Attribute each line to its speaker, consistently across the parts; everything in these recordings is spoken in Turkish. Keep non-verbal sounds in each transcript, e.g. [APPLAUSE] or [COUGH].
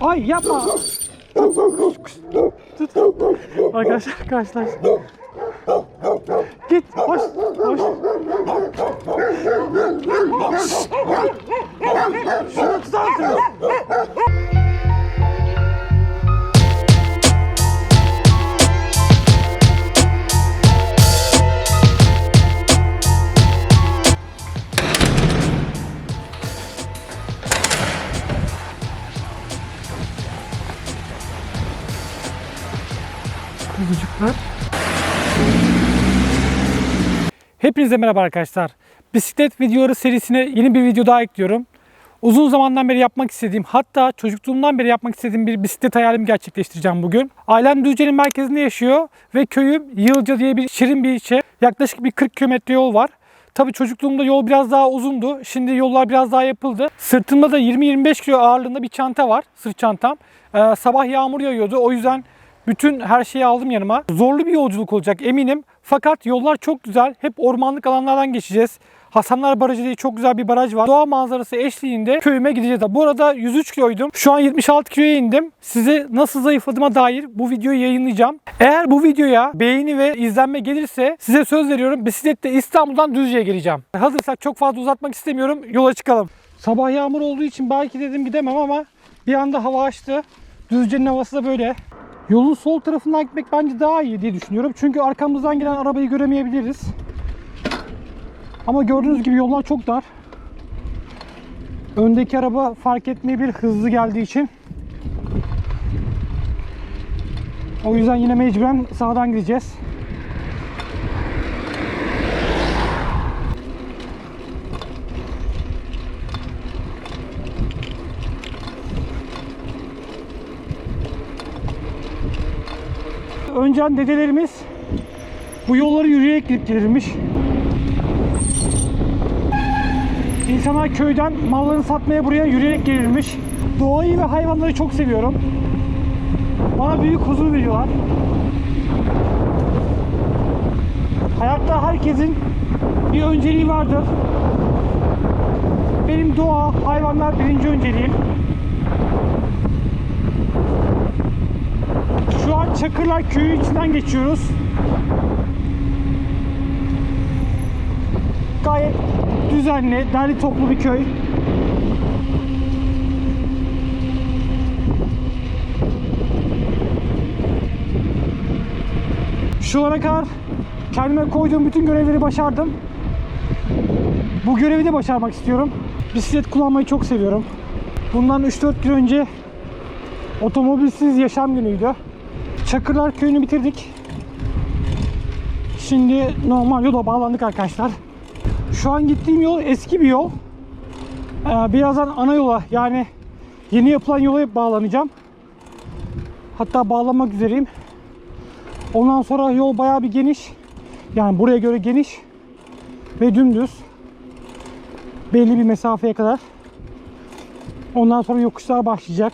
Speaker 1: Ay yapma. Tut. Arkadaşlar karşılaş. Git. Hoş. Hoş. Şunu tutar Kuzucuklar. Hepinize merhaba arkadaşlar. Bisiklet videoları serisine yeni bir video daha ekliyorum. Uzun zamandan beri yapmak istediğim, hatta çocukluğumdan beri yapmak istediğim bir bisiklet hayalimi gerçekleştireceğim bugün. Ailem Düzce'nin merkezinde yaşıyor ve köyüm Yılca diye bir şirin bir ilçe. Yaklaşık bir 40 kilometre yol var. Tabii çocukluğumda yol biraz daha uzundu. Şimdi yollar biraz daha yapıldı. Sırtımda da 20-25 kilo ağırlığında bir çanta var. Sırt çantam. Ee, sabah yağmur yağıyordu. O yüzden bütün her şeyi aldım yanıma. Zorlu bir yolculuk olacak eminim. Fakat yollar çok güzel. Hep ormanlık alanlardan geçeceğiz. Hasanlar Barajı diye çok güzel bir baraj var. Doğa manzarası eşliğinde köyüme gideceğiz. Bu arada 103 kiloydum. Şu an 76 kiloya indim. Size nasıl zayıfladığıma dair bu videoyu yayınlayacağım. Eğer bu videoya beğeni ve izlenme gelirse size söz veriyorum bisiklette İstanbul'dan Düzce'ye geleceğim. Hazırsak çok fazla uzatmak istemiyorum. Yola çıkalım. Sabah yağmur olduğu için belki dedim gidemem ama bir anda hava açtı. Düzce'nin havası da böyle. Yolun sol tarafından gitmek bence daha iyi diye düşünüyorum. Çünkü arkamızdan gelen arabayı göremeyebiliriz. Ama gördüğünüz gibi yollar çok dar. Öndeki araba fark etmeyebilir hızlı geldiği için. O yüzden yine mecburen sağdan gideceğiz. Önceden dedelerimiz bu yolları yürüyerek gidip gelirmiş. İnsanlar köyden mallarını satmaya buraya yürüyerek gelirmiş. Doğayı ve hayvanları çok seviyorum. Bana büyük huzur veriyorlar. Hayatta herkesin bir önceliği vardır. Benim doğa, hayvanlar birinci önceliğim. Şu an Çakırlar köyü içinden geçiyoruz. Gayet düzenli, derli toplu bir köy. Şu ana kadar kendime koyduğum bütün görevleri başardım. Bu görevi de başarmak istiyorum. Bisiklet kullanmayı çok seviyorum. Bundan 3-4 gün önce otomobilsiz yaşam günüydü. Çakırlar köyünü bitirdik. Şimdi normal yola bağlandık arkadaşlar. Şu an gittiğim yol eski bir yol. Ee, birazdan ana yola yani yeni yapılan yola bağlanacağım. Hatta bağlamak üzereyim. Ondan sonra yol bayağı bir geniş. Yani buraya göre geniş ve dümdüz. Belli bir mesafeye kadar. Ondan sonra yokuşlar başlayacak.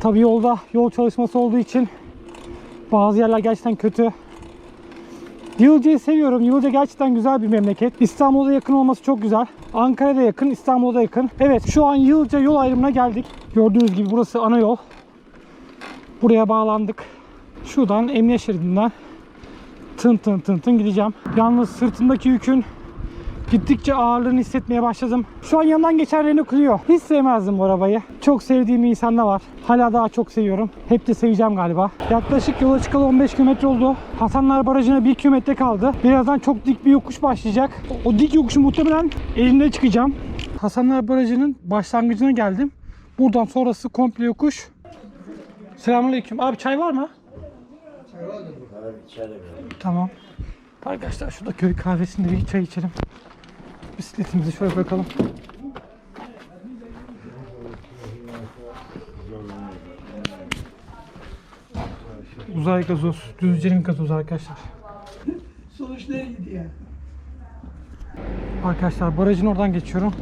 Speaker 1: Tabii yolda yol çalışması olduğu için bazı yerler gerçekten kötü. Yılca'yı seviyorum. Yılca gerçekten güzel bir memleket. İstanbul'a yakın olması çok güzel. Ankara'da yakın, İstanbul'da yakın. Evet şu an Yılca yol ayrımına geldik. Gördüğünüz gibi burası ana yol. Buraya bağlandık. Şuradan emniyet şeridinden tın tın tın tın gideceğim. Yalnız sırtımdaki yükün gittikçe ağırlığını hissetmeye başladım. Şu an yanından geçen Renault Clio. Hiç sevmezdim bu arabayı. Çok sevdiğim insan da var. Hala daha çok seviyorum. Hep de seveceğim galiba. Yaklaşık yola çıkalı 15 km oldu. Hasanlar Barajı'na 1 km kaldı. Birazdan çok dik bir yokuş başlayacak. O dik yokuşu muhtemelen elimde çıkacağım. Hasanlar Barajı'nın başlangıcına geldim. Buradan sonrası komple yokuş. Selamünaleyküm. Abi çay var mı? Tamam. Arkadaşlar şurada köy kahvesinde bir çay içelim. Bisikletimizi şöyle bırakalım. Uzay gazoz. Düzce'nin gazozu arkadaşlar.
Speaker 2: Sonuç neydi ya?
Speaker 1: Arkadaşlar barajın oradan geçiyorum.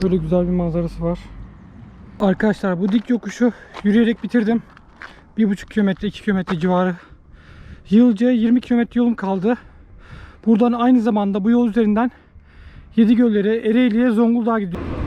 Speaker 1: Şöyle güzel bir manzarası var. Arkadaşlar bu dik yokuşu yürüyerek bitirdim. 1,5 kilometre 2 kilometre civarı. Yılca 20 kilometre yolum kaldı. Buradan aynı zamanda bu yol üzerinden Yedigöller'e, Ereğli'ye, Zonguldak'a gidiyorum.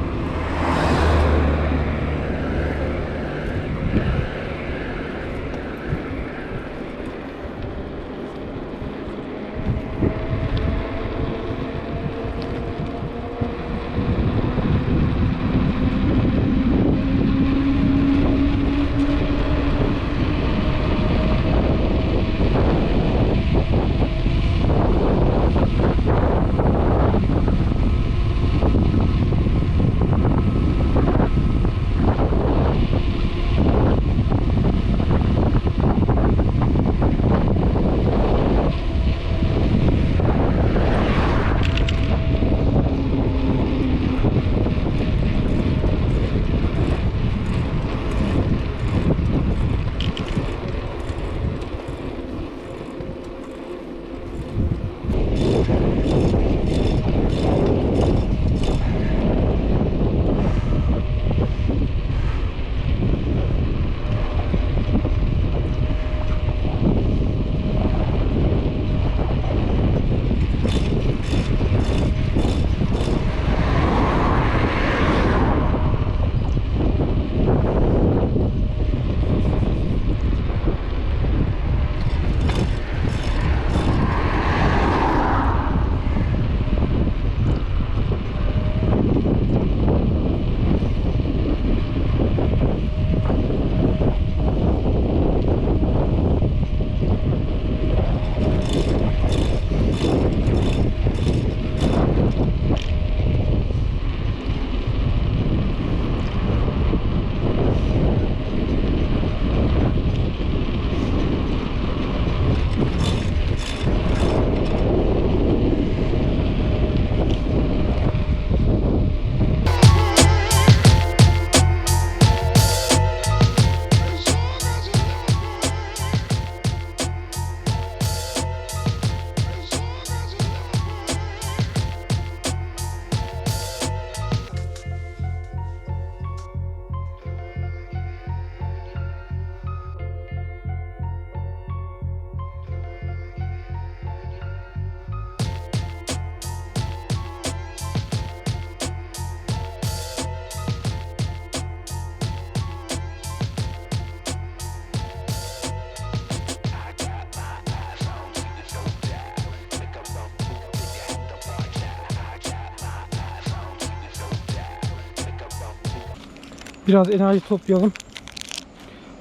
Speaker 1: Biraz enerji toplayalım.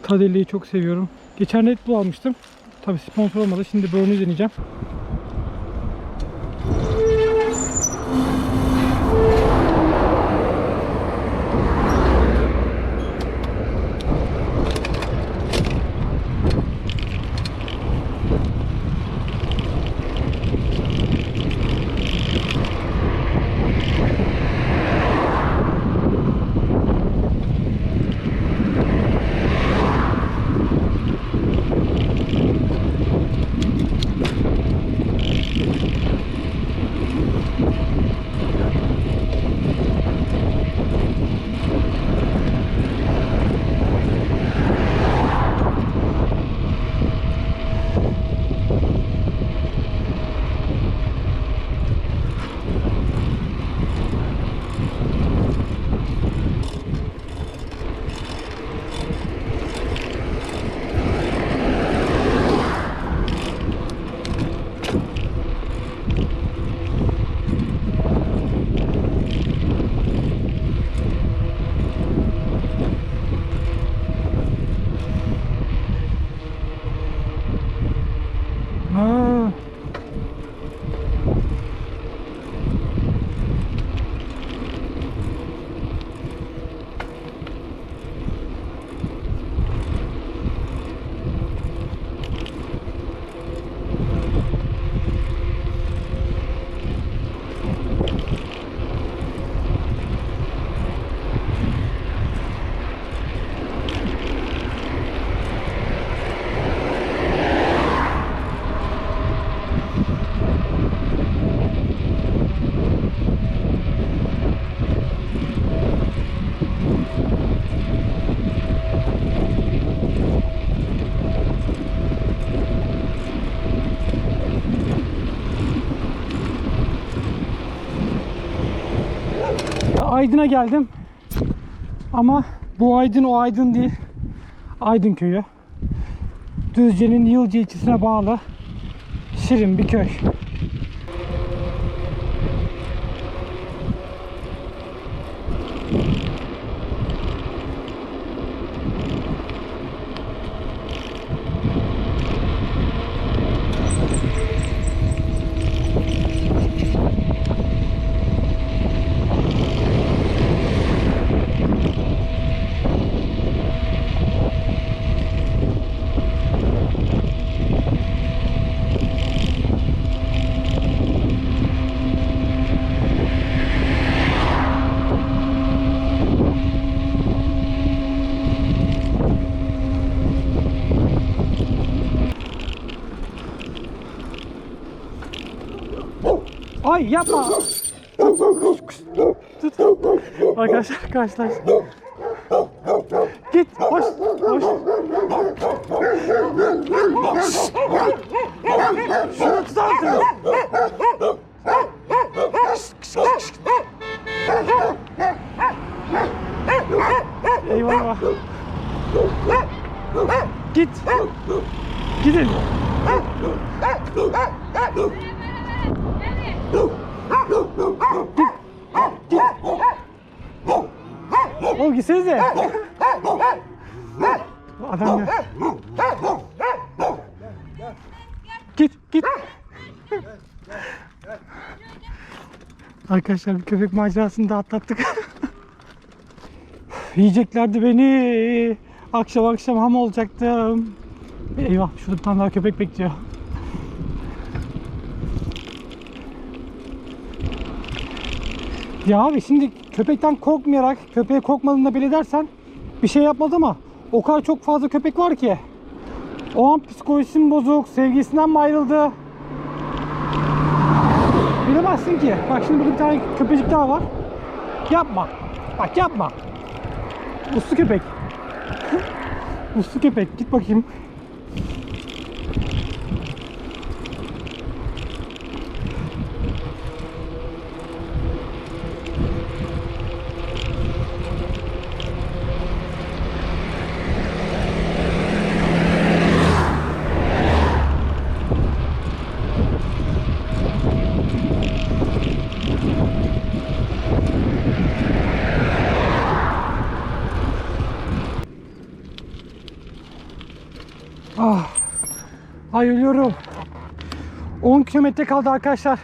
Speaker 1: Tadelli'yi çok seviyorum. Geçen Red Bull almıştım. Tabi sponsor olmadı. Şimdi Burn'u deneyeceğim. Aydın'a geldim. Ama bu Aydın o Aydın değil. Aydın köyü. Düzce'nin Yılca ilçesine bağlı şirin bir köy. Ay yapma. Tut. Arkadaşlar karşılaş. Git. Hoş. Hoş. Şunu tutar mısınız? Eyvallah. Git. Gidin. Oğlum gitsenize. Adam ya. Git git. Arkadaşlar bir köpek macerasını da atlattık. [LAUGHS] Yiyeceklerdi beni. Akşam akşam ham olacaktım. Eyvah şurada bir tane daha köpek bekliyor. Ya abi şimdi köpekten korkmayarak köpeğe korkmadığında belli dersen bir şey yapmaz ama o kadar çok fazla köpek var ki. O an psikolojisi bozuk, sevgisinden mi ayrıldı? Bilemezsin ki. Bak şimdi burada bir tane köpecik daha var. Yapma. Bak yapma. Uslu köpek. [LAUGHS] Uslu köpek. Git bakayım. Ay ölüyorum. 10 kilometre kaldı arkadaşlar.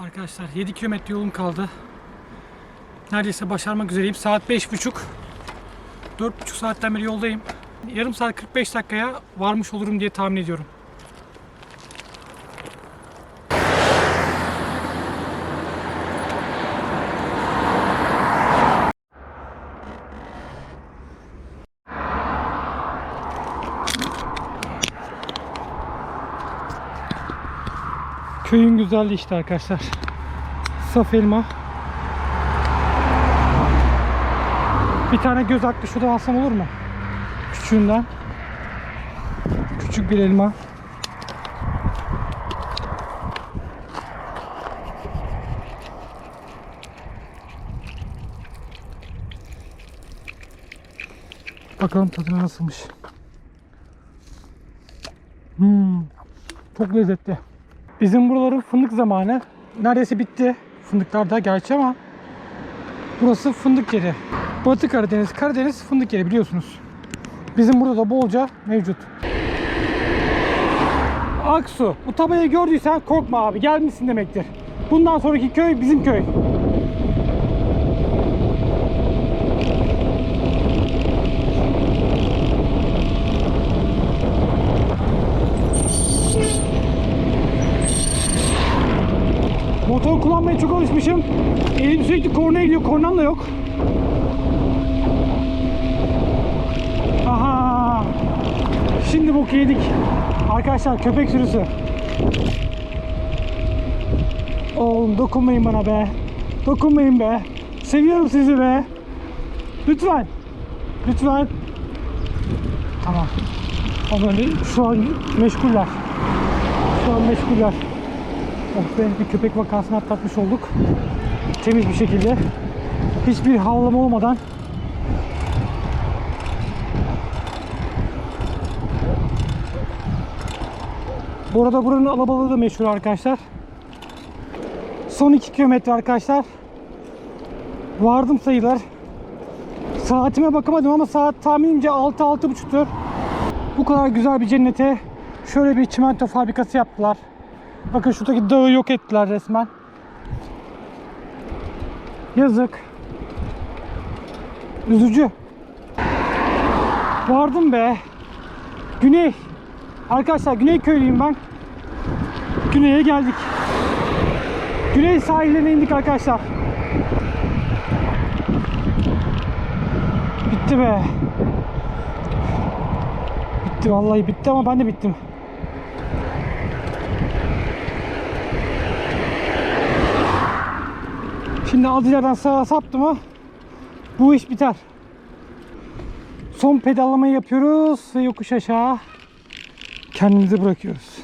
Speaker 1: Arkadaşlar 7 kilometre yolum kaldı. Neredeyse başarmak üzereyim. Saat 5.30. 4.5 saatten beri yoldayım. Yarım saat 45 dakikaya varmış olurum diye tahmin ediyorum. Köyün güzelliği işte arkadaşlar. Saf elma. Bir tane göz hakkı şuradan alsam olur mu? Küçüğünden. Küçük bir elma. Bakalım tadı nasılmış. Hmm, çok lezzetli. Bizim buraların fındık zamanı. Neredeyse bitti. Fındıklar da gerçi ama burası fındık yeri. Batı Karadeniz, Karadeniz fındık yeri biliyorsunuz. Bizim burada da bolca mevcut. Aksu, bu tabelayı gördüysen korkma abi gelmişsin demektir. Bundan sonraki köy bizim köy. Motor kullanmaya çok alışmışım. Elim sürekli kornaya gidiyor. Kornam da yok. Aha. Şimdi bok yedik. Arkadaşlar köpek sürüsü. Oğlum dokunmayın bana be. Dokunmayın be. Seviyorum sizi be. Lütfen. Lütfen. Tamam. Ama şu an meşguller. Şu an meşguller. Oh be bir köpek vakasını atlatmış olduk. Temiz bir şekilde. Hiçbir havlama olmadan. Bu arada buranın alabalığı da meşhur arkadaşlar. Son 2 kilometre arkadaşlar. Vardım sayılır. Saatime bakamadım ama saat tahminimce 6-6.30'tur. Bu kadar güzel bir cennete şöyle bir çimento fabrikası yaptılar. Bakın şuradaki dağı yok ettiler resmen. Yazık. Üzücü. Vardım be. Güney. Arkadaşlar Güney köylüyüm ben. Güney'e geldik. Güney sahillerine indik arkadaşlar. Bitti be. Bitti vallahi bitti ama ben de bittim. Şimdi Aldılar'dan sağa saptı mı bu iş biter. Son pedallamayı yapıyoruz ve yokuş aşağı kendimizi bırakıyoruz.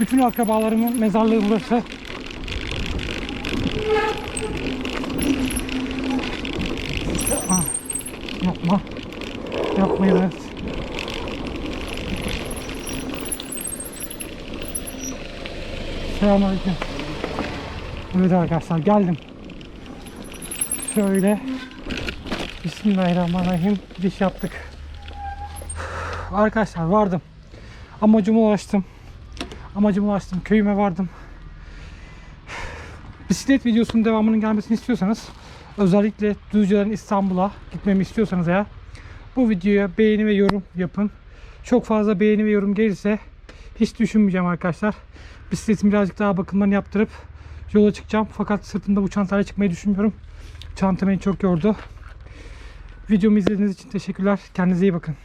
Speaker 1: Bütün akrabalarımın mezarlığı burası. Ha, yapma. Yapmayın evet. Selamünaleyküm. Evet arkadaşlar geldim. Şöyle Bismillahirrahmanirrahim giriş yaptık. Arkadaşlar vardım. Amacıma ulaştım. Amacıma ulaştım. Köyüme vardım. Bisiklet videosunun devamının gelmesini istiyorsanız özellikle Düzce'den İstanbul'a gitmemi istiyorsanız eğer bu videoya beğeni ve yorum yapın. Çok fazla beğeni ve yorum gelirse hiç düşünmeyeceğim arkadaşlar. Bisikletimi birazcık daha bakımlarını yaptırıp yola çıkacağım. Fakat sırtımda bu çantayla çıkmayı düşünmüyorum. Çanta beni çok yordu. Videomu izlediğiniz için teşekkürler. Kendinize iyi bakın.